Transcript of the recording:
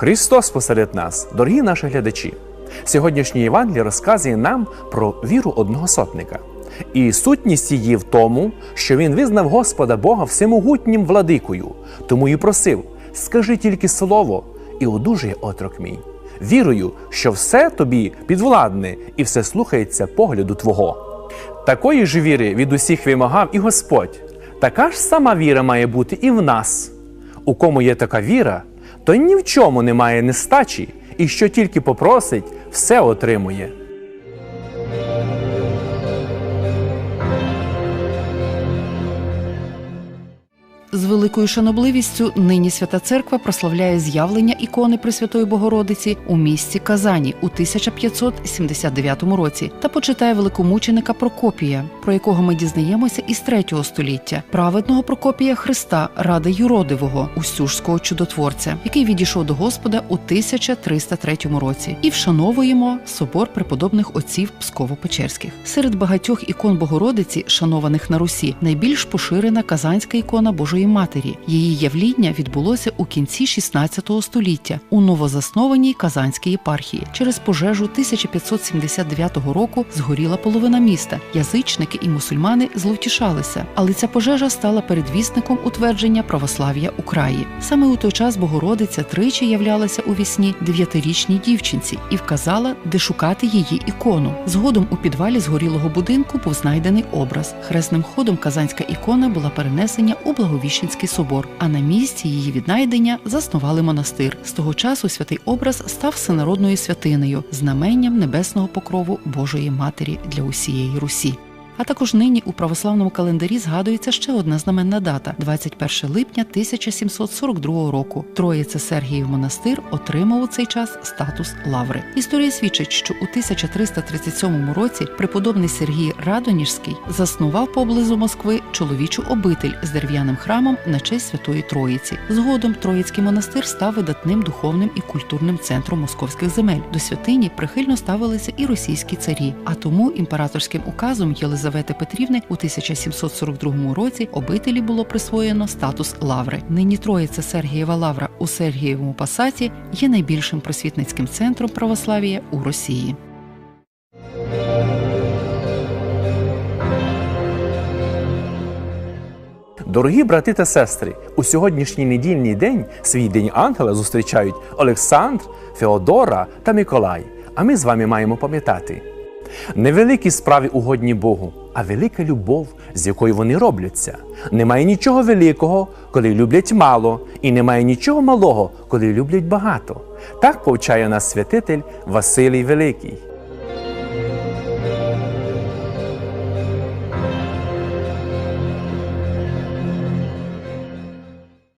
Христос посеред нас, дорогі наші глядачі. Сьогоднішній Євангелій розказує нам про віру одного сотника. І сутність її в тому, що він визнав Господа Бога всемогутнім владикою, тому і просив: скажи тільки слово, і одужає отрок мій. Вірую, що все тобі підвладне і все слухається погляду Твого. Такої ж віри від усіх вимагав і Господь. Така ж сама віра має бути і в нас. У кому є така віра, то ні в чому немає нестачі, і що тільки попросить, все отримує. Великою шанобливістю нині Свята Церква прославляє з'явлення ікони Пресвятої Богородиці у місті Казані у 1579 році та почитає великомученика Прокопія, про якого ми дізнаємося із 3 століття, праведного Прокопія Христа, ради Юродивого, устюжського чудотворця, який відійшов до Господа у 1303 році, і вшановуємо собор преподобних отців Псково-Печерських. Серед багатьох ікон Богородиці, шанованих на Русі, найбільш поширена казанська ікона Божої Матері. Її явління відбулося у кінці 16 століття у новозаснованій Казанській єпархії. Через пожежу 1579 року згоріла половина міста. Язичники і мусульмани зловтішалися, але ця пожежа стала передвісником утвердження православ'я у краї. Саме у той час Богородиця тричі являлася у вісні дев'ятирічній дівчинці і вказала, де шукати її ікону. Згодом у підвалі згорілого будинку був знайдений образ. Хресним ходом казанська ікона була перенесена у Благовіщенський собор, а на місці її віднайдення заснували монастир. З того часу святий образ став всенародною святинею, знаменням небесного покрову Божої Матері для усієї Русі. А також нині у православному календарі згадується ще одна знаменна дата 21 липня 1742 року. Троїце Сергіїв монастир отримав у цей час статус лаври. Історія свідчить, що у 1337 році преподобний Сергій Радоніжський заснував поблизу Москви чоловічу обитель з дерев'яним храмом на честь Святої Троїці. Згодом Троїцький монастир став видатним духовним і культурним центром московських земель. До святині прихильно ставилися і російські царі, а тому імператорським указом Єлизавети Петрівни у 1742 році обителі було присвоєно статус лаври. Нині Троїця Сергієва лавра у Сергієвому Пасаті є найбільшим просвітницьким центром православ'я у Росії. Дорогі брати та сестри, у сьогоднішній недільний день свій день ангела зустрічають Олександр, Феодора та Миколай. А ми з вами маємо пам'ятати. Невеликі справи угодні Богу, а велика любов, з якою вони робляться. Немає нічого великого, коли люблять мало, і немає нічого малого, коли люблять багато. Так повчає нас святитель Василій Великий.